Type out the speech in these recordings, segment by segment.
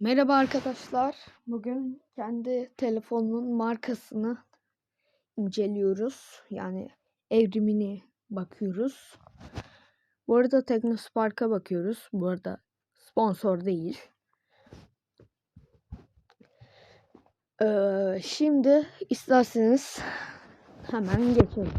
Merhaba arkadaşlar. Bugün kendi telefonumun markasını inceliyoruz. Yani evrimini bakıyoruz. Bu arada Teknospark'a bakıyoruz. Bu arada sponsor değil. Ee, şimdi isterseniz hemen geçelim.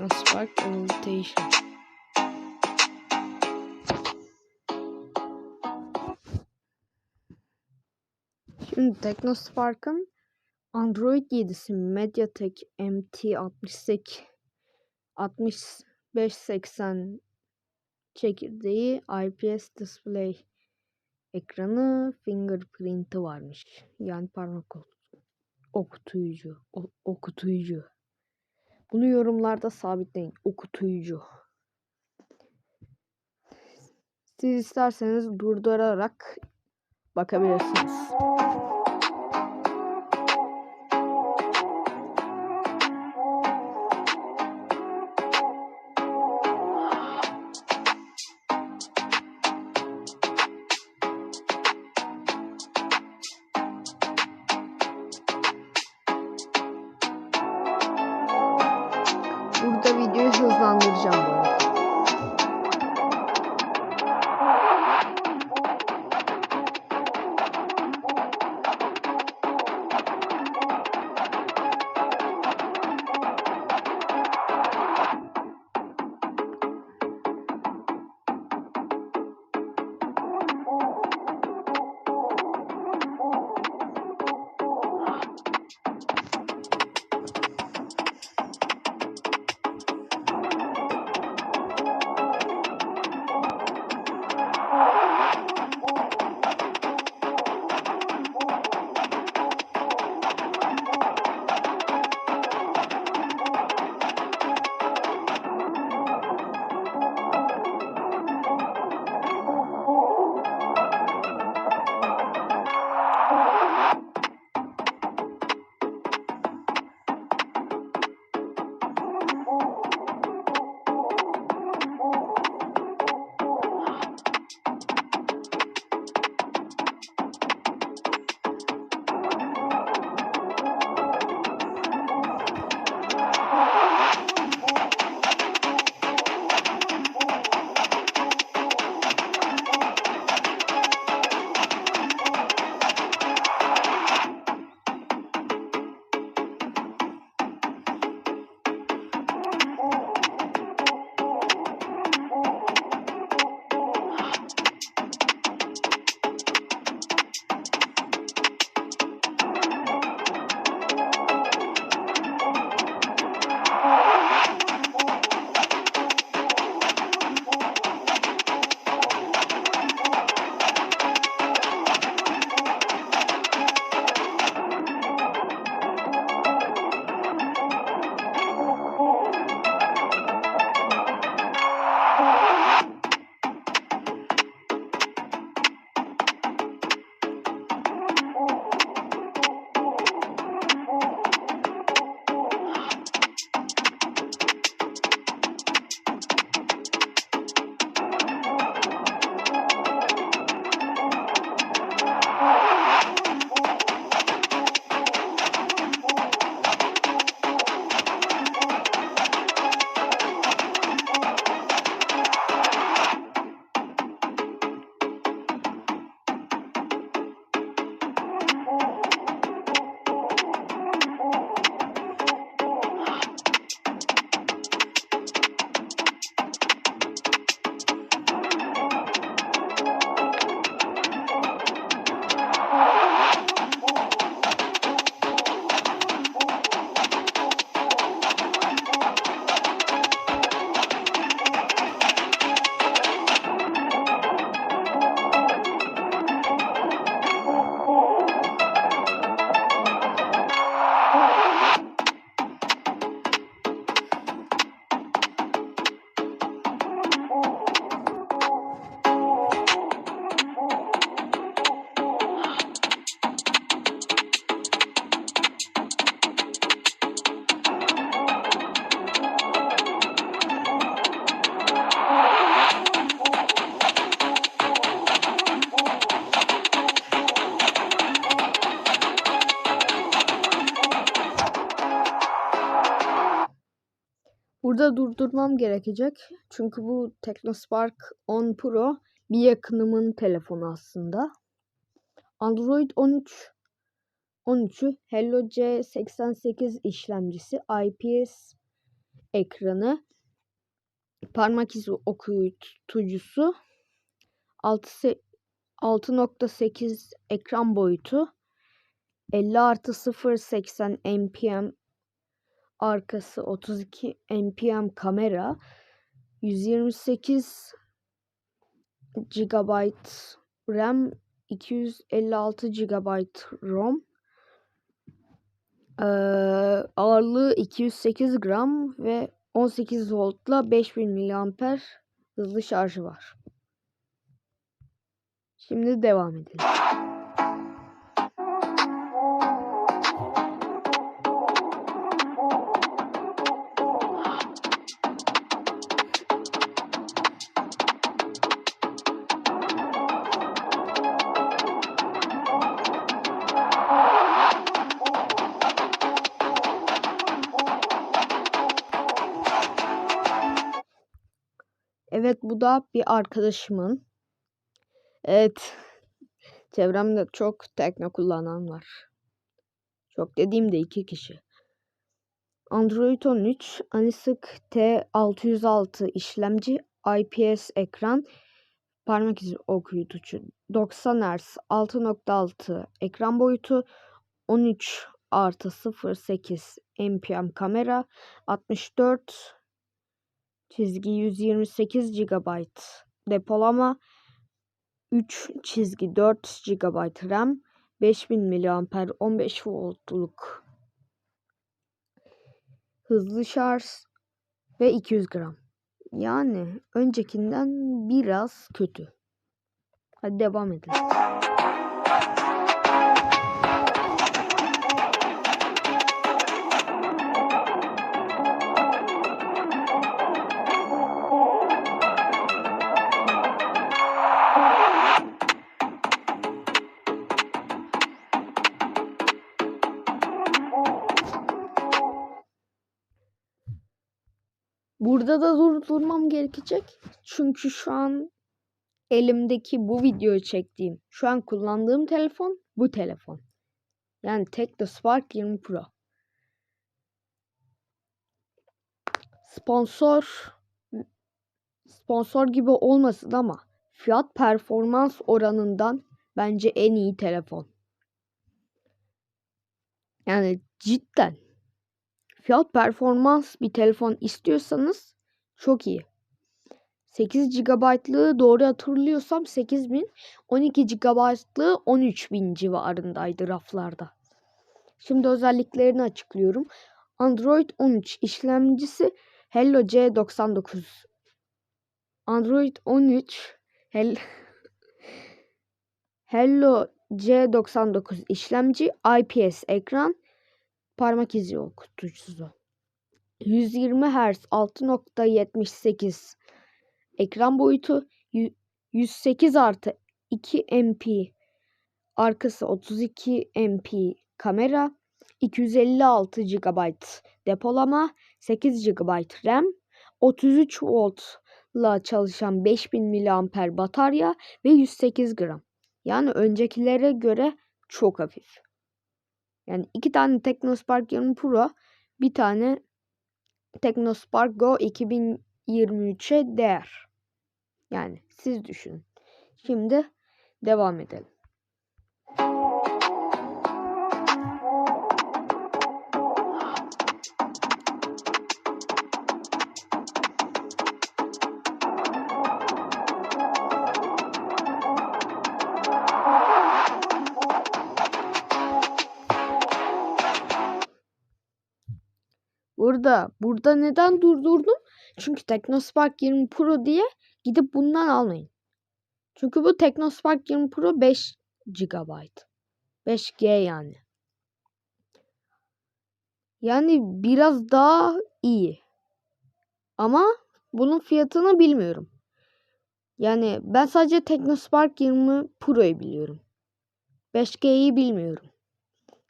Vay. Technospark Invitation. Şimdi Technospark'ın Android 7'si MediaTek MT68 6580 çekirdeği IPS display ekranı fingerprint'i varmış. Yani parmak okutuyucu. Okutuyucu. Bunu yorumlarda sabitleyin. Okutuyucu. Siz isterseniz durdurarak bakabilirsiniz. Burada durdurmam gerekecek. Çünkü bu Technospark 10 Pro bir yakınımın telefonu aslında. Android 13 13'ü Hello C88 işlemcisi, IPS ekranı, parmak izi okuyucusu, 6.8 ekran boyutu, 50 artı 0.80 npm arkası 32 npm kamera 128 GB RAM 256 GB ROM ee, ağırlığı 208 gram ve 18 voltla 5000 mAh hızlı şarjı var. Şimdi devam edelim. Evet bu da bir arkadaşımın. Evet. Çevremde çok tekno kullanan var. Çok dediğimde iki kişi. Android 13 Anisik T606 işlemci IPS ekran parmak izi okuyucusu 90 Hz 6.6 ekran boyutu 13 artı 0.8 npm kamera 64 çizgi 128 GB depolama 3 çizgi 4 GB RAM 5000 mAh 15 voltluk hızlı şarj ve 200 gram. Yani öncekinden biraz kötü. Hadi devam edelim. Burada da durdurmam gerekecek. Çünkü şu an elimdeki bu videoyu çektiğim, şu an kullandığım telefon bu telefon. Yani Tekno Spark 20 Pro. Sponsor sponsor gibi olmasın ama fiyat performans oranından bence en iyi telefon. Yani cidden fiyat performans bir telefon istiyorsanız çok iyi. 8 GB'lığı doğru hatırlıyorsam 8000, 12 GB'lığı 13000 civarındaydı raflarda. Şimdi özelliklerini açıklıyorum. Android 13 işlemcisi Hello C99. Android 13 Hel Hello C99 işlemci IPS ekran parmak izi okuyucusu. 120 Hz 6.78 ekran boyutu 108 artı 2 MP arkası 32 MP kamera 256 GB depolama 8 GB RAM 33 voltla çalışan 5000 mAh batarya ve 108 gram. Yani öncekilere göre çok hafif. Yani iki tane Technospark 20 Pro, bir tane Technospark Go 2023'e değer. Yani siz düşünün. Şimdi devam edelim. Burada, burada neden durdurdum? Çünkü Technospark 20 Pro diye gidip bundan almayın. Çünkü bu Technospark 20 Pro 5 GB. 5G yani. Yani biraz daha iyi. Ama bunun fiyatını bilmiyorum. Yani ben sadece Technospark 20 Pro'yu biliyorum. 5G'yi bilmiyorum.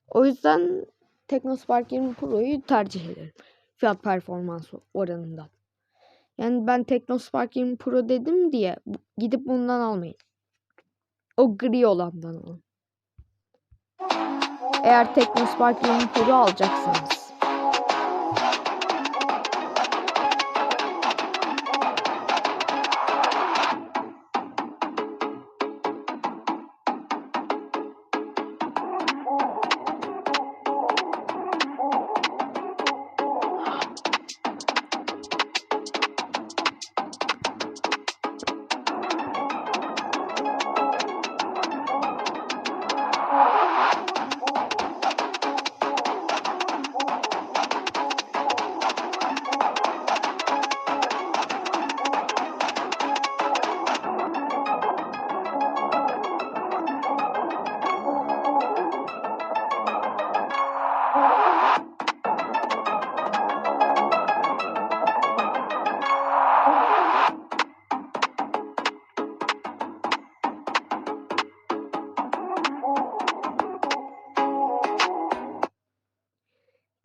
O yüzden Technospark 20 Pro'yu tercih ederim. fiyat performans oranından. Yani ben Teknospark 20 Pro dedim diye gidip bundan almayın. O gri olandan alın. Eğer Teknospark 20 Pro alacaksanız.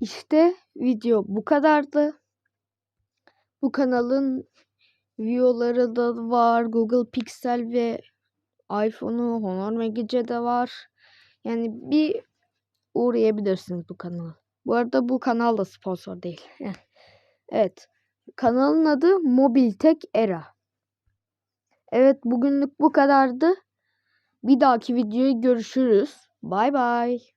İşte video bu kadardı. Bu kanalın videoları da var. Google Pixel ve iPhone'u Honor Magic de var. Yani bir uğrayabilirsiniz bu kanala. Bu arada bu kanal da sponsor değil. evet. Kanalın adı Mobiltek Era. Evet bugünlük bu kadardı. Bir dahaki videoya görüşürüz. Bay bay.